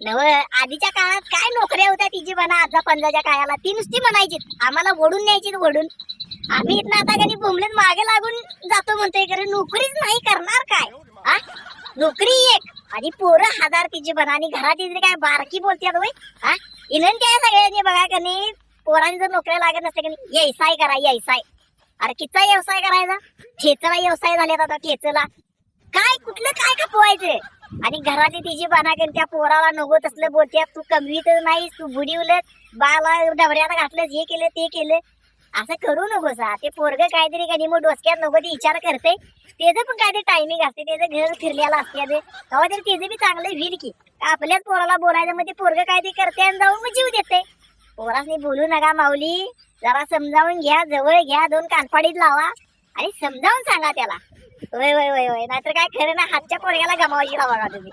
नव आधीच्या काळात काय नोकऱ्या होत्या तिची म्हणा आजचा पंजाच्या काळाला. ती नुसती म्हणायची आम्हाला ओढून न्यायची ओढून आम्ही इथं आता कधी बोंबलेत मागे लागून जातो म्हणतोय कारण नोकरीच नाही करणार काय? हा नोकरी एक. आणि पोरं हजार तिची म्हणा आणि घरात इथे काय बारकी बोलतात होय हा विनंती आहे सगळ्यांनी बघा कनी पोरांनी जर नोकऱ्या लागत नसते का नाही करा व्यवसाय. अरे किचा व्यवसाय करायचा? ठेचला व्यवसाय झाले आता ठेचला. काय कुठलं काय का पोहायचं आणि घरातली तिची बाना त्या पोराला नको तसलं बोलते तू कमवीत नाहीस तू बुडीवलंस बाला डबऱ्याला घातलंस हे केलं ते केलं. असं करू नको सा ते पोरग काहीतरी कधी मग डोसक्यात नको ते विचार करते त्याचं पण काहीतरी टायमिंग असते त्याचं घर फिरलेलं असते ते. तेव्हा तरी त्याचं बी चांगलं होईल की. आपल्याच पोराला बोलायचं मग ते पोरग काहीतरी करते आणि जाऊन मग जीव देते पोरासनी बोलू नका माऊली. जरा समजावून घ्या जवळ घ्या दोन कानपाडीत लावा. आणि समजावून सांगा त्याला. वय वय वय वय. नाहीतर काय खरं ना हातच्या पोरग्याला गमावायची बघा तुम्ही?